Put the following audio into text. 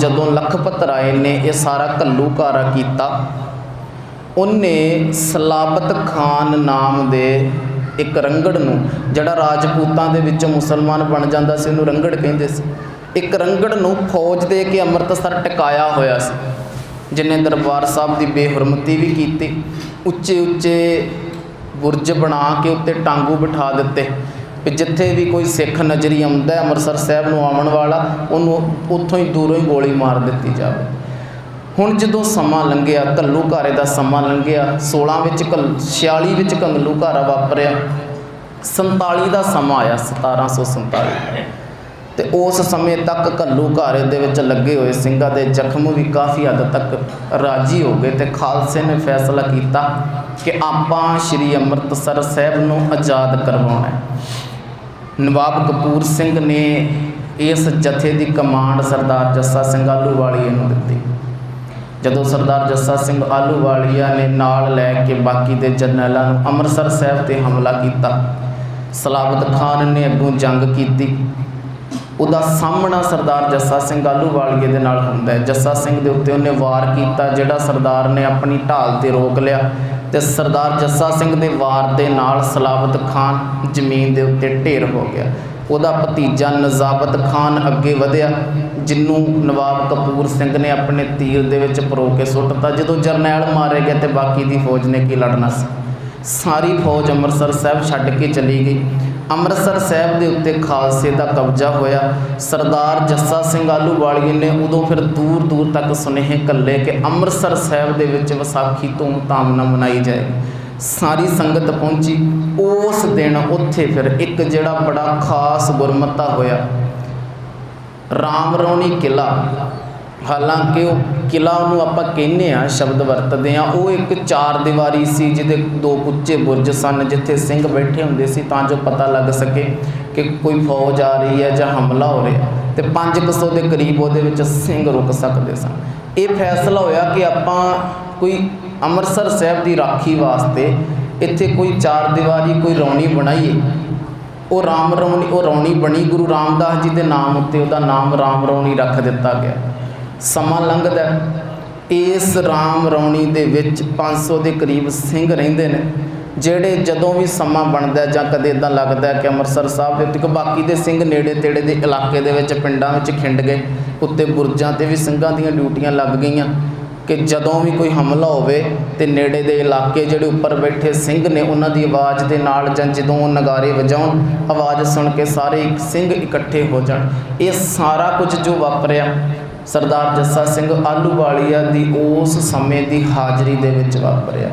ਜਦੋਂ ਲਖਪਤ ਰਾਏ ਨੇ ਇਹ ਸਾਰਾ ਘੱਲੂਘਾਰਾ ਕੀਤਾ, ਉਹਨੇ ਸਲਾਬਤ ਖਾਨ ਨਾਮ ਦੇ ਇੱਕ ਰੰਗੜ ਨੂੰ, ਜਿਹੜਾ ਰਾਜਪੂਤਾਂ ਦੇ ਵਿੱਚੋਂ ਮੁਸਲਮਾਨ ਬਣ ਜਾਂਦਾ ਸੀ, ਉਹਨੂੰ ਰੰਗੜ ਕਹਿੰਦੇ ਸੀ। ਇੱਕ ਰੰਗੜ ਨੂੰ ਫੌਜ ਦੇ ਕੇ ਅੰਮ੍ਰਿਤਸਰ ਟਿਕਾਇਆ ਹੋਇਆ ਸੀ, ਜਿਨੇ ਦਰਬਾਰ ਸਾਹਿਬ ਦੀ ਬੇਹਰਮਤੀ ਵੀ ਕੀਤੀ ਉੱਚੇ ਉੱਚੇ ਬੁਰਜ ਬਣਾ ਕੇ ਉੱਤੇ ਟਾਂਗੂ ਬਿਠਾ ਦਿੱਤੇ। ਵੀ ਜਿੱਥੇ ਵੀ ਕੋਈ ਸਿੱਖ ਨਜ਼ਰੀ ਆਉਂਦਾ ਅੰਮ੍ਰਿਤਸਰ ਸਾਹਿਬ ਨੂੰ ਆਉਣ ਵਾਲਾ, ਉਹਨੂੰ ਉੱਥੋਂ ਹੀ ਦੂਰੋਂ ਹੀ ਗੋਲੀ ਮਾਰ ਦਿੱਤੀ ਜਾਵੇ। ਹੁਣ ਜਦੋਂ ਸਮਾਂ ਲੰਘਿਆ ਕੱਲੂ ਘਾਰੇ ਦਾ ਸਮਾਂ ਲੰਘਿਆ 16 ਵਿੱਚ ਕੱਲ 46 ਵਿੱਚ ਕੱਲੂ ਘਾਰਾ ਵਾਪਰਿਆ 47 ਦਾ ਸਮਾਂ ਆਇਆ 1747 ਤੇ ਉਸ ਸਮੇਂ ਤੱਕ ਕੱਲੂ ਘਾਰੇ ਦੇ ਵਿੱਚ ਲੱਗੇ ਹੋਏ ਸਿੰਘਾਂ ਦੇ ਜ਼ਖਮ ਵੀ ਕਾਫੀ ਹੱਦ ਤੱਕ ਰਾਜੀ ਹੋ ਗਏ ਤੇ ਖਾਲਸੇ ਨੇ ਫੈਸਲਾ ਕੀਤਾ ਕਿ ਆਪਾਂ ਸ੍ਰੀ ਅੰਮ੍ਰਿਤਸਰ ਸਾਹਿਬ ਨੂੰ ਆਜ਼ਾਦ ਕਰਵਾਉਣਾ ਹੈ। ਨਵਾਬ ਕਪੂਰ ਸਿੰਘ ਨੇ ਇਸ ਜਥੇ ਦੀ ਕਮਾਂਡ ਸਰਦਾਰ ਜੱਸਾ ਸਿੰਘ ਆਲੂਵਾਲੀਏ ਨੂੰ ਦਿੱਤੀ। ਜਦੋਂ ਸਰਦਾਰ ਜੱਸਾ ਸਿੰਘ ਆਲੂਵਾਲੀਆ ਨੇ ਨਾਲ ਲੈ ਕੇ ਬਾਕੀ ਦੇ ਜਰਨੈਲਾਂ ਨੂੰ ਅੰਮ੍ਰਿਤਸਰ ਸਾਹਿਬ ਤੇ ਹਮਲਾ ਕੀਤਾ, ਸਲਾਬਤ ਖਾਨ ਨੇ ਅੱਗੋਂ ਜੰਗ ਕੀਤੀ। ਉਹਦਾ ਸਾਹਮਣਾ ਸਰਦਾਰ ਜੱਸਾ ਸਿੰਘ ਆਲੂਵਾਲੀਏ ਦੇ ਨਾਲ ਹੁੰਦਾ ਹੈ। ਜੱਸਾ ਸਿੰਘ ਦੇ ਉੱਤੇ ਉਹਨੇ ਵਾਰ ਕੀਤਾ, ਜਿਹੜਾ ਸਰਦਾਰ ਨੇ ਆਪਣੀ ਢਾਲ ਤੇ ਰੋਕ ਲਿਆ। ਤੇ ਸਰਦਾਰ ਜੱਸਾ ਸਿੰਘ ਦੇ ਵਾਰ ਦੇ ਨਾਲ ਸਲਾਬਤ ਖਾਨ ਜ਼ਮੀਨ ਦੇ ਉੱਤੇ ਢੇਰ ਹੋ ਗਿਆ। ਉਹਦਾ ਭਤੀਜਾ ਨਜ਼ਾਬਤ ਖਾਨ ਅੱਗੇ ਵਧਿਆ, ਜਿੰਨੂੰ ਨਵਾਬ ਕਪੂਰ ਸਿੰਘ ਨੇ ਆਪਣੇ ਤੀਰ ਦੇ ਵਿੱਚ ਪਰੋ ਕੇ ਸੁੱਟਤਾ ਜਦੋਂ ਜਰਨੈਲ ਮਾਰੇ ਗਏ ਤੇ ਬਾਕੀ ਦੀ ਫੌਜ ਨੇ ਕੀ ਲੜਨਾ ਸੀ? ਸਾਰੀ ਫੌਜ ਅੰਮ੍ਰਿਤਸਰ ਸਾਹਿਬ ਛੱਡ ਕੇ ਚਲੀ ਗਈ। ਅੰਮ੍ਰਿਤਸਰ ਸਾਹਿਬ ਦੇ ਉੱਤੇ ਖਾਲਸੇ ਦਾ ਕਬਜ਼ਾ ਹੋਇਆ। ਸਰਦਾਰ ਜੱਸਾ ਸਿੰਘ ਆਲੂਵਾਲੀਏ ਨੇ ਉਦੋਂ ਫਿਰ ਦੂਰ ਦੂਰ ਤੱਕ ਸੁਨੇਹੇ ਕੱਲੇ ਕਿ ਅੰਮ੍ਰਿਤਸਰ ਸਾਹਿਬ ਦੇ ਵਿੱਚ ਵਿਸਾਖੀ ਧੂਮ-ਧਾਮ ਨਾਲ ਮਨਾਈ ਜਾਏਗੀ। ਸਾਰੀ ਸੰਗਤ ਪਹੁੰਚੀ। ਉਸ ਦਿਨ ਉੱਥੇ ਫਿਰ ਇੱਕ ਜਿਹੜਾ ਬੜਾ ਖਾਸ ਗੁਰਮਤਾ ਹੋਇਆ। ਰਾਮ ਰੌਣੀ ਕਿਲਾ ਹਾਲਾਂਕਿ ਉਹ ਕਿਲਾ ਨੂੰ ਆਪਾਂ ਕਹਿੰਦੇ ਆ ਸ਼ਬਦ ਵਰਤਦੇ ਆ ਉਹ ਇੱਕ ਚਾਰ ਦੀਵਾਰੀ ਸੀ, ਜਿਹਦੇ ਦੋ ਉੱਚੇ ਬੁਰਜ ਸਨ, ਜਿੱਥੇ ਸਿੰਘ ਬੈਠੇ ਹੁੰਦੇ ਸੀ ਤਾਂ ਜੋ ਪਤਾ ਲੱਗ ਸਕੇ ਕਿ ਕੋਈ ਫੌਜ ਆ ਰਹੀ ਹੈ ਜਾਂ ਹਮਲਾ ਹੋ ਰਿਹਾ। ਤੇ 500 ਦੇ ਕਰੀਬ ਉਹਦੇ ਵਿੱਚ ਸਿੰਘ ਰੁਕ ਸਕਦੇ ਸਨ। ਇਹ ਫੈਸਲਾ ਹੋਇਆ ਕਿ ਆਪਾਂ ਕੋਈ ਅੰਮ੍ਰਿਤਸਰ ਸਾਹਿਬ ਦੀ ਰਾਖੀ ਵਾਸਤੇ ਇੱਥੇ ਕੋਈ ਚਾਰ ਦੀਵਾਰੀ, ਕੋਈ ਰੌਣੀ ਬਣਾਈਏ। ਉਹ ਰਾਮ ਰੌਣੀ, ਉਹ ਰੌਣੀ ਬਣੀ ਗੁਰੂ ਰਾਮਦਾਸ ਜੀ ਦੇ ਨਾਮ ਉੱਤੇ, ਉਹਦਾ ਨਾਮ ਰਾਮ ਰੌਣੀ ਰੱਖ ਦਿੱਤਾ ਗਿਆ। ਸਮਾਂ ਲੰਘਦਾ ਇਸ ਰਾਮ ਰੌਣੀ ਦੇ ਵਿੱਚ 500 ਦੇ ਕਰੀਬ ਸਿੰਘ ਰਹਿੰਦੇ ਨੇ, ਜਿਹੜੇ ਜਦੋਂ ਵੀ ਸਮਾਂ ਬਣਦਾ ਜਾਂ ਕਦੇ ਇਦਾਂ ਲੱਗਦਾ ਕਿ ਅੰਮ੍ਰਿਤਸਰ ਸਾਹਿਬ ਦੇ ਉੱਤੇ ਕਿ ਬਾਕੀ ਦੇ ਸਿੰਘ ਨੇੜੇ ਤੇੜੇ ਦੇ ਇਲਾਕੇ ਦੇ ਵਿੱਚ, ਪਿੰਡਾਂ ਵਿੱਚ ਖਿੰਡ ਗਏ, ਉੱਤੇ ਬੁਰਜਾਂ ਤੇ ਵੀ ਸਿੰਘਾਂ ਦੀਆਂ ਡਿਊਟੀਆਂ ਲੱਗ ਗਈਆਂ ਕਿ ਜਦੋਂ ਵੀ ਕੋਈ ਹਮਲਾ ਹੋਵੇ ਤੇ ਨੇੜੇ ਦੇ ਇਲਾਕੇ ਜਿਹੜੇ ਉੱਪਰ ਬੈਠੇ ਸਿੰਘ ਨੇ, ਉਹਨਾਂ ਦੀ ਆਵਾਜ਼ ਦੇ ਨਾਲ ਜਾਂ ਜਦੋਂ ਉਹ ਨਗਾਰੇ ਵਜਾਉਣ, ਆਵਾਜ਼ ਸੁਣ ਕੇ ਸਾਰੇ ਇੱਕ ਸਿੰਘ ਇਕੱਠੇ ਹੋ ਜਾਣ। ਇਹ ਸਾਰਾ ਕੁਝ ਜੋ ਵਾਪਰਿਆ ਸਰਦਾਰ ਜੱਸਾ ਸਿੰਘ ਆਲੂਵਾਲੀਆ ਦੀ ਉਸ ਸਮੇਂ ਦੀ ਹਾਜ਼ਰੀ ਦੇ ਵਿੱਚ ਵਾਪਰਿਆ।